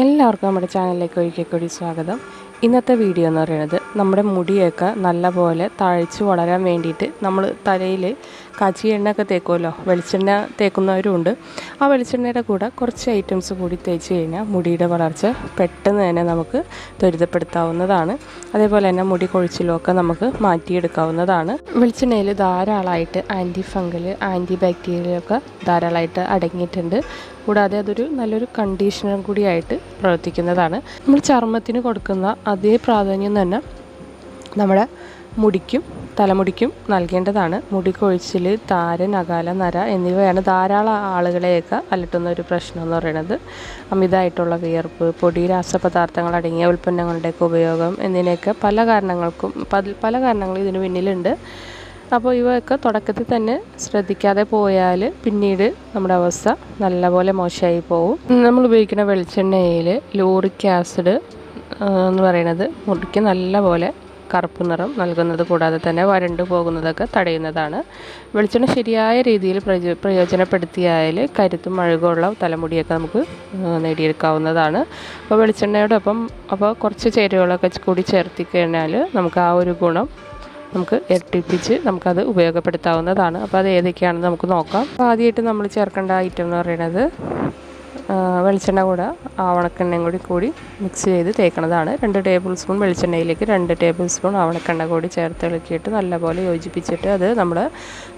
എല്ലാവർക്കും നമ്മുടെ ചാനലിലേക്ക് ഒരിക്കൽ കൂടി സ്വാഗതം. ഇന്നത്തെ വീഡിയോ എന്ന് പറയുന്നത് നമ്മുടെ മുടിയൊക്കെ നല്ലപോലെ തഴച്ച് വളരാൻ വേണ്ടിയിട്ട് നമ്മൾ തലയിൽ കാച്ചി എണ്ണയൊക്കെ തേക്കുമല്ലോ വെളിച്ചെണ്ണ തേക്കുന്നവരുമുണ്ട്. ആ വെളിച്ചെണ്ണയുടെ കൂടെ കുറച്ച് ഐറ്റംസ് കൂടി തേച്ച് കഴിഞ്ഞാൽ മുടിയുടെ വളർച്ച പെട്ടെന്ന് തന്നെ നമുക്ക് ത്വരിതപ്പെടുത്താവുന്നതാണ്. അതേപോലെ തന്നെ മുടി കൊഴിച്ചിലുമൊക്കെ നമുക്ക് മാറ്റിയെടുക്കാവുന്നതാണ്. വെളിച്ചെണ്ണയിൽ ധാരാളമായിട്ട് ആന്റി ഫംഗൽ ആന്റി ബാക്ടീരിയൊക്കെ ധാരാളമായിട്ട് അടങ്ങിയിട്ടുണ്ട്. കൂടാതെ അതൊരു നല്ലൊരു കണ്ടീഷണറും കൂടിയായിട്ട് പ്രവർത്തിക്കുന്നതാണ്. നമ്മൾ ചർമ്മത്തിന് കൊടുക്കുന്ന അതേ പ്രാധാന്യം തന്നെ നമ്മുടെ മുടിക്കും തലമുടിക്കും നൽകേണ്ടതാണ്. മുടി കൊഴിച്ചിൽ താര അകാല നര എന്നിവയാണ് ധാരാളം ആളുകളെയൊക്കെ അലട്ടുന്ന ഒരു പ്രശ്നം എന്ന് പറയുന്നത്. അമിതമായിട്ടുള്ള വിയർപ്പ് പൊടി രാസപദാർത്ഥങ്ങൾ അടങ്ങിയ ഉൽപ്പന്നങ്ങളുടെയൊക്കെ ഉപയോഗം എന്നിവയൊക്കെ പല കാരണങ്ങൾക്കും പല കാരണങ്ങളും ഇതിന് പിന്നിലുണ്ട്. അപ്പോൾ ഇവയൊക്കെ തുടക്കത്തിൽ തന്നെ ശ്രദ്ധിക്കാതെ പോയാൽ പിന്നീട് നമ്മുടെ അവസ്ഥ നല്ലപോലെ മോശമായി പോകും നമ്മൾ ഉപയോഗിക്കുന്ന വെളിച്ചെണ്ണയിൽ ലോറിക് ആസിഡ് എന്ന് പറയുന്നത് മുടിക്ക് നല്ലപോലെ കറുപ്പ് നിറം നൽകുന്നത് കൂടാതെ തന്നെ വരണ്ടു പോകുന്നതൊക്കെ തടയുന്നതാണ്. വെളിച്ചെണ്ണ ശരിയായ രീതിയിൽ പ്രയോ പ്രയോജനപ്പെടുത്തിയാൽ കരുത്തും അഴുകുള്ള തലമുടിയൊക്കെ നമുക്ക് നേടിയെടുക്കാവുന്നതാണ്. അപ്പോൾ വെളിച്ചെണ്ണയോടൊപ്പം അപ്പോൾ കുറച്ച് ചേരുവകളൊക്കെ കൂടി ചേർത്തി കഴിഞ്ഞാൽ നമുക്ക് ആ ഒരു ഗുണം നമുക്ക് ഇരട്ടിപ്പിച്ച് നമുക്കത് ഉപയോഗപ്പെടുത്താവുന്നതാണ്. അപ്പോൾ അത് ഏതൊക്കെയാണെന്ന് നമുക്ക് നോക്കാം. അപ്പോൾ ആദ്യമായിട്ട് നമ്മൾ ചേർക്കേണ്ട ഐറ്റം എന്ന് പറയുന്നത് വെളിച്ചെണ്ണ കൂടെ ആവണക്കെണ്ണയും കൂടി കൂടി മിക്സ് ചെയ്ത് തേക്കണതാണ് രണ്ട് ടേബിൾ സ്പൂൺ വെളിച്ചെണ്ണയിലേക്ക് രണ്ട് ടേബിൾ സ്പൂൺ ആവണക്കെണ്ണ കൂടി ചേർത്ത് ഇളക്കിയിട്ട് നല്ലപോലെ യോജിപ്പിച്ചിട്ട് അത് നമ്മൾ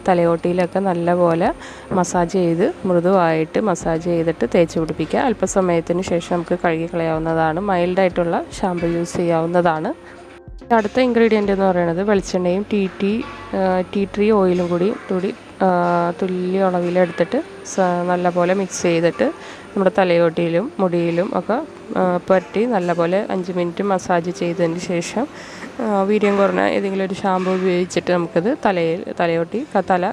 തലയോട്ടിയിലൊക്കെ നല്ലപോലെ മസാജ് ചെയ്ത് മൃദുവായിട്ട് മസാജ് ചെയ്തിട്ട് തേച്ച് പിടിപ്പിക്കുക. അല്പസമയത്തിന് ശേഷം നമുക്ക് കഴുകി കളയാവുന്നതാണ്. മൈൽഡായിട്ടുള്ള ഷാമ്പു യൂസ് ചെയ്യാവുന്നതാണ്. അടുത്ത ഇൻഗ്രീഡിയന്റ് എന്ന് പറയുന്നത് വെളിച്ചെണ്ണയും ടീ ടീ ടീ ട്രീ ഓയിലും കൂടി തുടി തുല്യ അളവിലെടുത്തിട്ട് നല്ലപോലെ മിക്സ് ചെയ്തിട്ട് നമ്മുടെ തലയോട്ടിയിലും മുടിയിലും ഒക്കെ പുരട്ടി നല്ലപോലെ അഞ്ച് മിനിറ്റ് മസാജ് ചെയ്തതിന് ശേഷം വീര്യം കുറഞ്ഞ ഏതെങ്കിലും ഒരു ഷാമ്പു ഉപയോഗിച്ചിട്ട് നമുക്കത് തലയിൽ തലയോട്ടി തല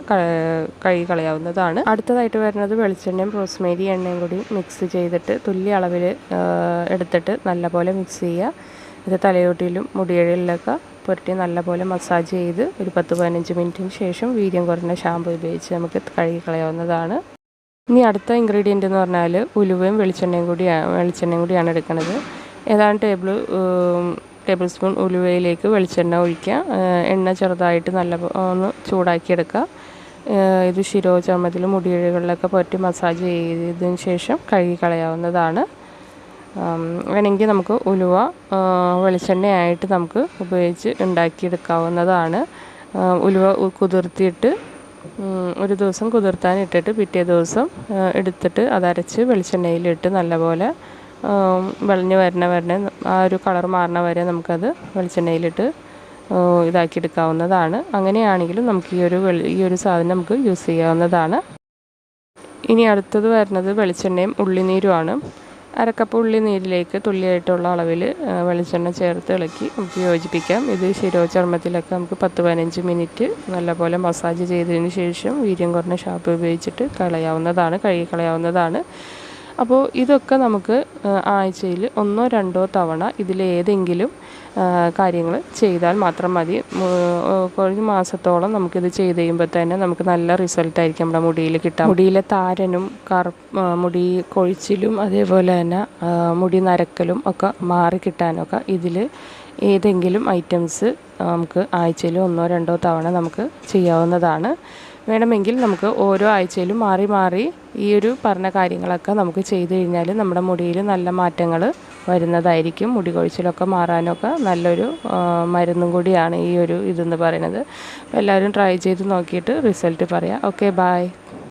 കഴുകി കളയാവുന്നതാണ്. അടുത്തതായിട്ട് വരുന്നത് വെളിച്ചെണ്ണയും റോസ്മേരി എണ്ണയും കൂടി മിക്സ് ചെയ്തിട്ട് തുല്യ അളവിൽ എടുത്തിട്ട് നല്ലപോലെ മിക്സ് ചെയ്യുക. ഇത് തലയോട്ടിയിലും മുടിയഴിലൊക്കെ പുരട്ടി നല്ലപോലെ മസാജ് ചെയ്ത് ഒരു പത്ത് പതിനഞ്ച് മിനിറ്റിന് ശേഷം വീര്യം കുറഞ്ഞ ഷാമ്പു ഉപയോഗിച്ച് നമുക്ക് കഴുകി കളയാവുന്നതാണ് ഇനി അടുത്ത ഇൻഗ്രീഡിയന്റ് എന്ന് പറഞ്ഞാൽ ഉലുവയും വെളിച്ചെണ്ണയും കൂടി വെളിച്ചെണ്ണയും കൂടിയാണ് എടുക്കുന്നത്. ഏതാണ്ട് ടേബിൾ ടേബിൾ സ്പൂൺ ഉലുവയിലേക്ക് വെളിച്ചെണ്ണ ഒഴിക്കുക. എണ്ണ ചെറുതായിട്ട് നല്ല ഒന്ന് ചൂടാക്കിയെടുക്കുക. ഇത് ശിരോചർമ്മത്തിലും മുടിയഴികളിലൊക്കെ പുരട്ടി മസാജ് ചെയ്തതിന് ശേഷം കഴുകി കളയാവുന്നതാണ് വേണമെങ്കിൽ നമുക്ക് ഉലുവ വെളിച്ചെണ്ണയായിട്ട് നമുക്ക് ഉപയോഗിച്ച് ഉണ്ടാക്കിയെടുക്കാവുന്നതാണ്. ഉലുവ കുതിർത്തിയിട്ട് ഒരു ദിവസം കുതിർത്താൻ ഇട്ടിട്ട് പിറ്റേ ദിവസം എടുത്തിട്ട് അതരച്ച് വെളിച്ചെണ്ണയിലിട്ട് നല്ലപോലെ വെളഞ്ഞ് വരണ വരണ ആ ഒരു കളർ മാറണ വരെ നമുക്കത് വെളിച്ചെണ്ണയിലിട്ട് ഇതാക്കിയെടുക്കാവുന്നതാണ്. അങ്ങനെയാണെങ്കിലും നമുക്ക് ഈ ഒരു ഈ ഒരു സാധനം നമുക്ക് യൂസ് ചെയ്യാവുന്നതാണ്. ഇനി അടുത്തത് വരുന്നത് വെളിച്ചെണ്ണയും ഉള്ളിനീരുമാണ്. അരക്കപ്പ് ഉള്ളി നീരിലേക്ക് തുള്ളിയായിട്ടുള്ള അളവിൽ വെളിച്ചെണ്ണ ചേർത്ത് ഇളക്കി നമുക്ക് യോജിപ്പിക്കാം. ഇത് ശിരോചർമ്മത്തിലൊക്കെ നമുക്ക് പത്ത് പതിനഞ്ച് മിനിറ്റ് നല്ലപോലെ മസാജ് ചെയ്തതിന് ശേഷം വീര്യം കുറഞ്ഞ ഷാപ്പ് ഉപയോഗിച്ചിട്ട് കളയാവുന്നതാണ് കഴുകി കളയാവുന്നതാണ്. അപ്പോൾ ഇതൊക്കെ നമുക്ക് ആഴ്ചയിൽ ഒന്നോ രണ്ടോ തവണ ഇതിലേതെങ്കിലും കാര്യങ്ങൾ ചെയ്താൽ മാത്രം മതി. കഴിഞ്ഞ മാസത്തോളം നമുക്കിത് ചെയ്ത് കഴിയുമ്പോൾ തന്നെ നമുക്ക് നല്ല റിസൾട്ട് ആയിരിക്കും നമ്മുടെ മുടിയിൽ കിട്ടാം മുടിയിലെ താരനും കറു മുടി കൊഴിച്ചിലും അതേപോലെ തന്നെ മുടി നരക്കലും ഒക്കെ മാറി കിട്ടാനൊക്കെ ഇതിൽ ഏതെങ്കിലും ഐറ്റംസ് നമുക്ക് ആഴ്ചയിൽ ഒന്നോ രണ്ടോ തവണ നമുക്ക് ചെയ്യാവുന്നതാണ്. വേണമെങ്കിൽ നമുക്ക് ഓരോ ആഴ്ചയിലും മാറി മാറി ഈ ഒരു പറഞ്ഞ കാര്യങ്ങളൊക്കെ നമുക്ക് ചെയ്തു കഴിഞ്ഞാൽ നമ്മുടെ മുടിയിൽ നല്ല മാറ്റങ്ങൾ വരുന്നതായിരിക്കും. മുടി കൊഴിച്ചിലൊക്കെ മാറാനൊക്കെ നല്ലൊരു മരുന്നും കൂടിയാണ് ഈ ഒരു ഇതെന്ന് പറയുന്നത്. എല്ലാവരും ട്രൈ ചെയ്ത് നോക്കിയിട്ട് റിസൾട്ട് പറയാം. Okay bye